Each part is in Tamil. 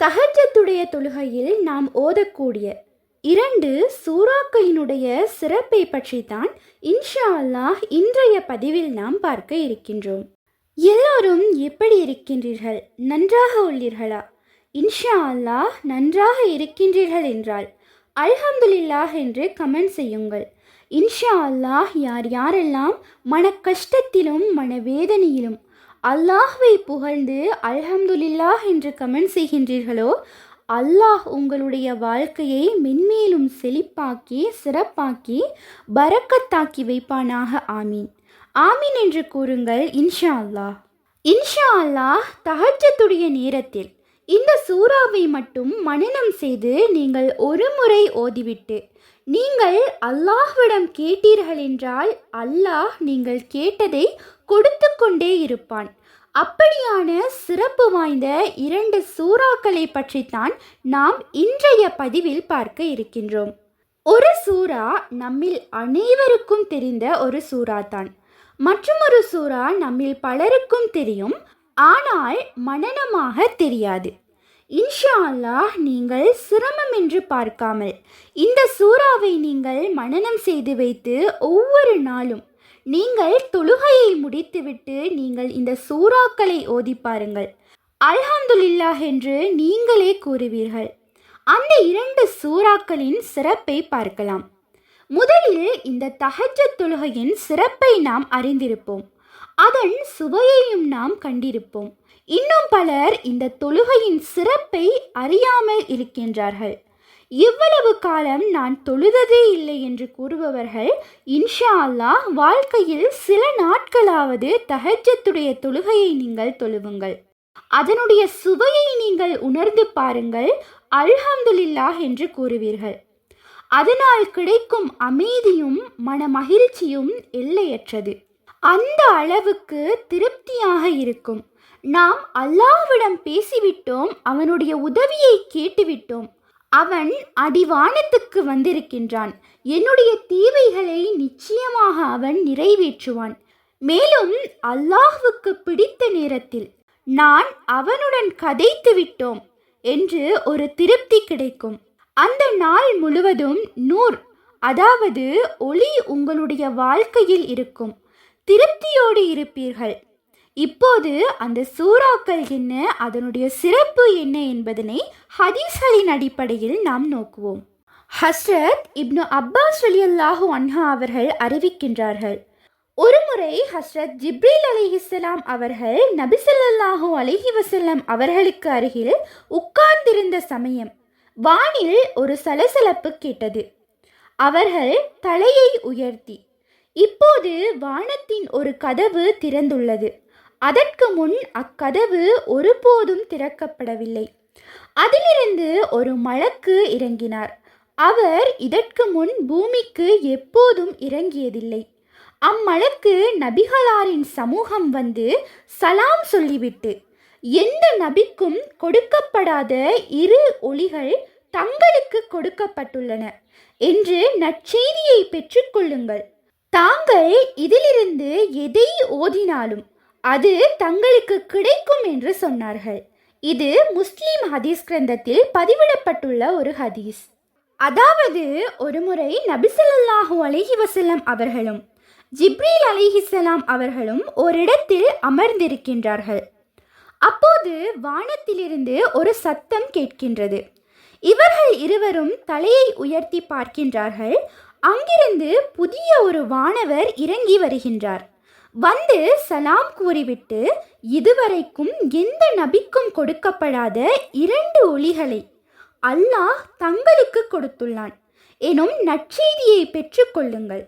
தஹஜத்துடைய தொழுகையில் நாம் ஓதக்கூடிய இரண்டு சூறாக்களினுடைய சிறப்பை பற்றி தான் இன்ஷா அல்லாஹ் இன்றைய பதிவில் நாம் பார்க்க இருக்கின்றோம். எல்லோரும் எப்படி இருக்கின்றீர்கள்? நன்றாக உள்ளீர்களா? இன்ஷா அல்லாஹ் நன்றாக இருக்கின்றீர்கள் என்றால் அல்ஹம்துலில்லாஹ் என்று கமெண்ட் செய்யுங்கள். இன்ஷா அல்லாஹ் யார் யாரெல்லாம் மன கஷ்டத்திலும் மனவேதனையிலும் அல்லாஹ்வை புகழ்ந்து அல்ஹம்துலில்லாஹ் என்று கமெண்ட் செய்கின்றீர்களோ அல்லாஹ் உங்களுடைய வாழ்க்கையை மென்மேலும் செழிப்பாக்கி சிறப்பாக்கி பறக்கத்தாக்கி வைப்பானாக. ஆமீன். ஆமீன் என்று கூறுங்கள் இன்ஷா அல்லாஹ். இன்ஷா அல்லாஹ் தஹஜத்துடைய நேரத்தில் இந்த சூறாவை மட்டும் மனனம் செய்து நீங்கள் ஒரு முறை ஓதிவிட்டு நீங்கள் அல்லாஹ்விடம் கேட்டீர்கள் என்றால் அல்லாஹ் நீங்கள் கேட்டதை கொடுத்து கொண்டே இருப்பான். அப்படியான சிறப்பு வாய்ந்த இரண்டு சூறாக்களை பற்றித்தான் நாம் இன்றைய பதிவில் பார்க்க இருக்கின்றோம். ஒரு சூறா நம்மில் அனைவருக்கும் தெரிந்த ஒரு சூறா தான் மற்றொரு சூறா நம்மில் பலருக்கும் தெரியும் ஆனால் மனனமாக தெரியாது. இன்ஷா அல்லாஹ் நீங்கள் சிரமம் என்று பார்க்காமல் இந்த சூறாவை நீங்கள் மனனம் செய்து வைத்து ஒவ்வொரு நாளும் நீங்கள் தொழுகையை முடித்துவிட்டு நீங்கள் இந்த சூறாக்களை ஓதி பாருங்கள். அல்ஹம்துலில்லாஹ் என்று நீங்களே கூறுவீர்கள். அந்த இரண்டு சூறாக்களின் சிறப்பை பார்க்கலாம். முதலில் இந்த தகஜ தொழுகையின் சிறப்பை நாம் அறிந்திருப்போம். அதன் சுவையையும் நாம் கண்டிருப்போம். இன்னும் பலர் இந்த தொழுகையின் சிறப்பை அறியாமல் இருக்கின்றார்கள். இவ்வளவு காலம் நான் தொழுததே இல்லை என்று கூறுபவர்கள் இன்ஷா அல்லாஹ் வாழ்க்கையில் சில நாட்களாவது தகஜத்துடைய தொழுகையை நீங்கள் தொழுவுங்கள். அதனுடைய சுவையை நீங்கள் உணர்ந்து பாருங்கள் அல்ஹம்துலில்லாஹ் என்று கூறுவீர்கள். அதனால் கிடைக்கும் அமைதியும் மன மகிழ்ச்சியும் எல்லையற்றது. அந்த அளவுக்கு திருப்தியாக இருக்கும். நாம் அல்லாஹ்விடம் பேசிவிட்டோம் அவனுடைய உதவியை கேட்டுவிட்டோம். அவன் அடிவானத்துக்கு வந்திருக்கின்றான். என்னுடைய தீவைகளை நிச்சயமாக அவன் நிறைவேற்றுவான். மேலும் அல்லாஹுக்கு பிடித்த நேரத்தில் நான் அவனுடன் கதைத்து விட்டோம் என்று ஒரு திருப்தி கிடைக்கும். அந்த நாள் முழுவதும் நூர் அதாவது ஒளி உங்களுடைய வாழ்க்கையில் இருக்கும். திருப்தியோடு இருப்பீர்கள். இப்போது அந்த சூறாக்கள் என்ன? அதனுடைய சிறப்பு என்ன என்பதனை ஹதீஸ்களின் அடிப்படையில் நாம் நோக்குவோம். ஹஸ்ரத் இப்னு அப்பாஸ் அலி அன்ஹா அவர்கள் அறிவிக்கின்றார்கள். ஒருமுறை ஹஸ்ரத் ஜிப்ரீல் அலிஹிஸ்லாம் அவர்கள் நபிசல்லாஹூ அலஹி வசல்லம் அவர்களுக்கு அருகில் உட்கார்ந்திருந்த சமயம் வானில் ஒரு சலசலப்பு கேட்டது. அவர்கள் தலையை உயர்த்தி இப்போது வானத்தின் ஒரு கதவு திறந்துள்ளது. அதற்கு முன் அக்கதவு ஒருபோதும் திறக்கப்படவில்லை. அதிலிருந்து ஒரு மலக்கு இறங்கினார். அவர் இதற்கு முன் பூமிக்கு எப்போதும் இறங்கியதில்லை. அம்மலக்கு நபிகளாரின் சமூகம் வந்து சலாம் சொல்லிவிட்டு எந்த நபிக்கும் கொடுக்கப்படாத இரு ஒளிகள் தங்களுக்கு கொடுக்கப்பட்டுள்ளன என்று நற்செய்தியை பெற்றுக்கொள்ளுங்கள் தாங்கள் இதிலிருந்து எதை ஓதினாலும் அது தங்களுக்கு கிடைக்கும் என்று சொன்னார்கள். இது முஸ்லீம் ஹதீஸ் கிரந்தத்தில் பதிவிடப்பட்டுள்ள ஒரு ஹதீஸ். அதாவது ஒருமுறை நபிசல்லாஹூ அலிஹி வசல்லம் அவர்களும் ஜிப்ரீல் அலிஹிசலாம் அவர்களும் ஓரிடத்தில் அமர்ந்திருக்கின்றார்கள். அப்போது வானத்திலிருந்து ஒரு சத்தம் கேட்கின்றது. இவர்கள் இருவரும் தலையை உயர்த்தி பார்க்கின்றார்கள். அங்கிருந்து புதிய ஒரு வானவர் இறங்கி வருகின்றார். வந்து சலாம் கூறிவிட்டு இதுவரைக்கும் எந்த நபிக்கும் கொடுக்கப்படாத இரண்டு ஒளிகளை அல்லாஹ் தங்களுக்கு கொடுத்துள்ளான். எனும் நற்செய்தியை பெற்றுக்கொள்ளுங்கள்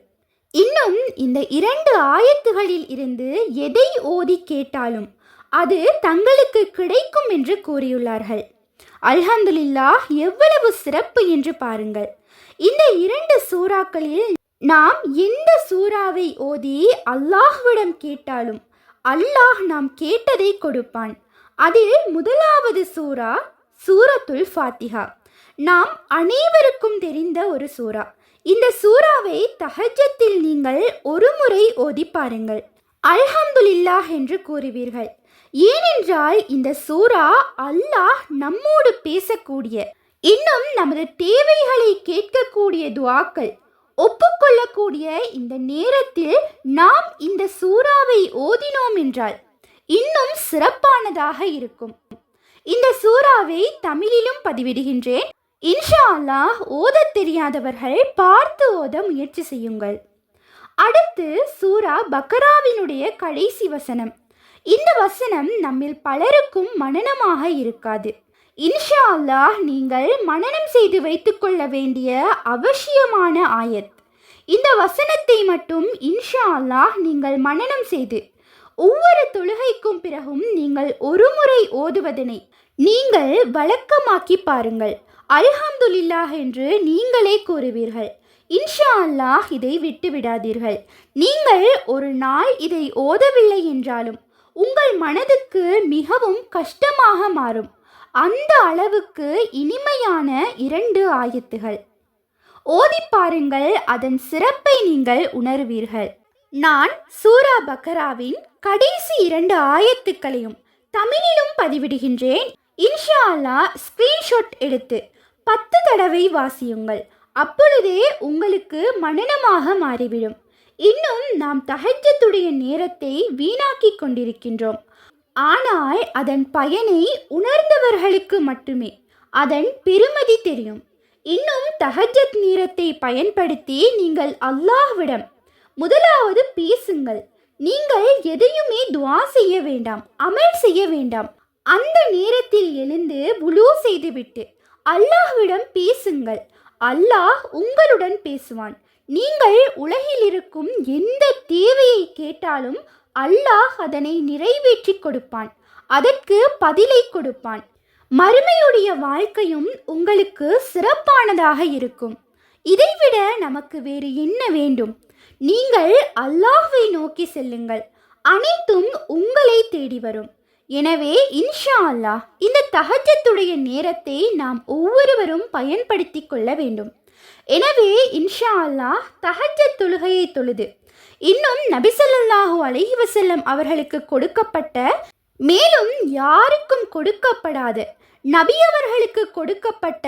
இன்னும் இந்த இரண்டு ஆயத்துகளில் இருந்து எதை ஓதி கேட்டாலும் அது தங்களுக்கு கிடைக்கும் என்று கூறியுள்ளார்கள். அல்ஹந்துலில்லாஹ் எவ்வளவு சிறப்பு என்று பாருங்கள். இந்த இரண்டு சூறாக்களில் நாம் எந்த சூறாவை ஓதி அல்லாஹ்விடம் கேட்டாலும் அல்லாஹ் நாம் கேட்டதை கொடுப்பான். அதில் முதலாவது சூரா சூரத்துல் ஃபாத்திஹா. நாம் அனைவருக்கும் தெரிந்த ஒரு சூரா இந்த சூறாவை தஹஜத்தில் நீங்கள் ஒரு முறை ஓதி பாருங்கள். அல்ஹம்துலில்லாஹ் என்று கூறுவீர்கள். ஏனென்றால் இந்த சூரா அல்லாஹ் நம்மோடு பேசக்கூடிய இன்னும் நமது தேவைகளை கேட்கக்கூடிய துவாக்கள் ஒப்புக்கொள்ளக்கூடிய இந்த நேரத்தில் நாம் இந்த சூறாவை ஓதினோம் என்றால் இன்னும் சிறப்பானதாக இருக்கும். இந்த சூறாவை தமிழிலும் பதிவிடுகின்றேன். இன்ஷா அல்லாஹ் ஓதத் தெரியாதவர்கள் பார்த்து ஓத முயற்சி செய்யுங்கள். அடுத்து சூரா பக்கராவினுடைய கடைசி வசனம். இந்த வசனம் நம்மில் பலருக்கும் மனனமாக இருக்காது. இன்ஷா அல்லாஹ் நீங்கள் மனனம் செய்து வைத்துக்கொள்ள வேண்டிய அவசியமான ஆயத். இந்த வசனத்தை மட்டும் இன்ஷா அல்லாஹ் நீங்கள் மனனம் செய்து ஒவ்வொரு தொழுகைக்கும் பிறகும் நீங்கள் ஒரு முறை ஓதுவதனை நீங்கள் வழக்கமாக்கி பாருங்கள். அல்ஹம்துலில்லாஹ் என்று நீங்களே கூறுவீர்கள். இன்ஷா அல்லாஹ் இதை விட்டுவிடாதீர்கள் நீங்கள் ஒரு நாள் இதை ஓதவில்லை என்றாலும் உங்கள் மனதுக்கு மிகவும் கஷ்டமாக மாறும். அந்த அளவுக்கு இனிமையான இரண்டு ஆயத்துகள். ஓதி பாருங்கள் அதன் சிறப்பை நீங்கள் உணர்வீர்கள். நான் சூரா பக்கராவின் கடைசி இரண்டு ஆயத்துக்களையும் தமிழிலும் பதிவிடுகின்றேன். இன்ஷா அல்லாஹ் ஸ்கிரீன்ஷாட் எடுத்து பத்து தடவை வாசியுங்கள். அப்பொழுதே உங்களுக்கு மனநமாக மாறிவிடும். இன்னும் நாம் தகஜத்துடைய நேரத்தை வீணாக்கி கொண்டிருக்கின்றோம். ஆனால் அதன் பயனை உணர்ந்தவர்களுக்கு மட்டுமே. அதன் பெருமதி தெரியும். இன்னும் தஹஜத் நேரத்தை பயன்படுத்தி நீங்கள் அல்லாஹ்விடம் முதலாவது பேசுங்கள். நீங்கள் எதையுமே துவா செய்ய வேண்டாம் அமல் செய்ய வேண்டாம். அந்த நேரத்தில் எழுந்து புலு செய்துவிட்டு அல்லாஹ்விடம் பேசுங்கள். அல்லாஹ் உங்களுடன் பேசுவான். நீங்கள் உலகில் இருக்கும் எந்த தேவையை கேட்டாலும் அல்லாஹ் அதனை நிறைவேற்றி கொடுப்பான். அதற்கு பதிலை கொடுப்பான். மறுமையுடைய வாழ்க்கையும் உங்களுக்கு சிறப்பானதாக இருக்கும். இதைவிட நமக்கு வேறு என்ன வேண்டும்? நீங்கள் அல்லாஹ்வை நோக்கி செல்லுங்கள். அனைத்தும் உங்களை தேடி வரும். எனவே இன்ஷா அல்லாஹ் இந்த தஹஜத்துடைய நேரத்தை நாம் ஒவ்வொருவரும் பயன்படுத்தி கொள்ள வேண்டும். எனவே இன்ஷா அல்லாஹ் தஹஜத் தொழுகையை தொழுது இன்னும் நபிசல்லாஹூ அலஹி வசல்லம் அவர்களுக்கு கொடுக்கப்பட்ட மேலும் யாருக்கும் கொடுக்கப்படாத. நபி அவர்களுக்கு கொடுக்கப்பட்ட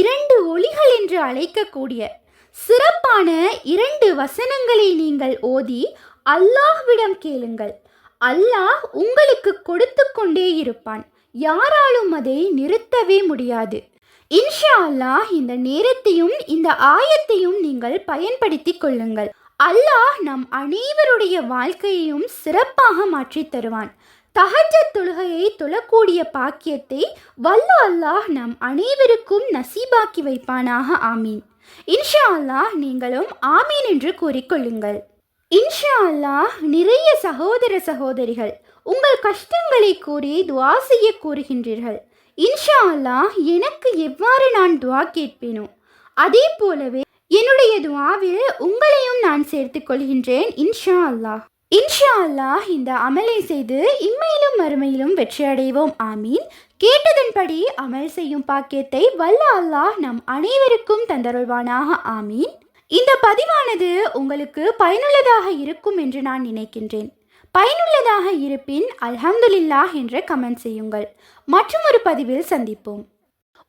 இரண்டு ஒளிகள் என்று அழைக்கக்கூடிய சிறப்பான இரண்டு வசனங்களை நீங்கள் ஓதி அல்லாஹ்விடம் கேளுங்கள். அல்லாஹ் உங்களுக்கு கொடுத்து கொண்டே இருப்பான். யாராலும் அதை நிறுத்தவே முடியாது. இன்ஷா அல்லாஹ் இந்த நேரத்தையும் இந்த ஆயத்தையும் நீங்கள் பயன்படுத்தி கொள்ளுங்கள். அல்லாஹ் நம் அனைவருடைய வாழ்க்கையையும் சிறப்பாக மாற்றித் தருவான். தஹஜத் தொழுகையை தொழக்கூடிய பாக்கியத்தை வல்ல அல்லாஹ் நம் அனைவருக்கும் நசீபாக்கி வைப்பானாக ஆமீன். இன்ஷா அல்லாஹ் நீங்களும் ஆமீன் என்று கூறிக்கொள்ளுங்கள். இன்ஷா அல்லாஹ் நிறைய சகோதர சகோதரிகள் உங்கள் கஷ்டங்களை கூறி துவா செய்ய கூறுகின்றீர்கள். இன்ஷா அல்லாஹ் எனக்கு எவ்வாறு நான் துவா கேட்பேனோ அதே போலவே என்னுடைய துவாவில் உங்களையும் நான் சேர்த்துக் கொள்கின்றேன் இன்ஷா அல்லாஹ் இன்ஷா அல்லாஹ் இந்த அமலை செய்து இம்மையிலும் மறுமையிலும் வெற்றி அடைவோம் ஆமீன். கேட்டதன்படி அமல் செய்யும் பாக்கியத்தை வல்ல அல்லாஹ் நம் அனைவருக்கும் தந்தருள்வானாக ஆமீன். இந்த பதிவானது உங்களுக்கு பயனுள்ளதாக இருக்கும் என்று நான் நினைக்கின்றேன். பயனுள்ளதாக இருப்பின் அல்ஹம்துலில்லாஹ் என்று கமெண்ட் செய்யுங்கள். மற்றும் ஒரு பதிவில் சந்திப்போம்.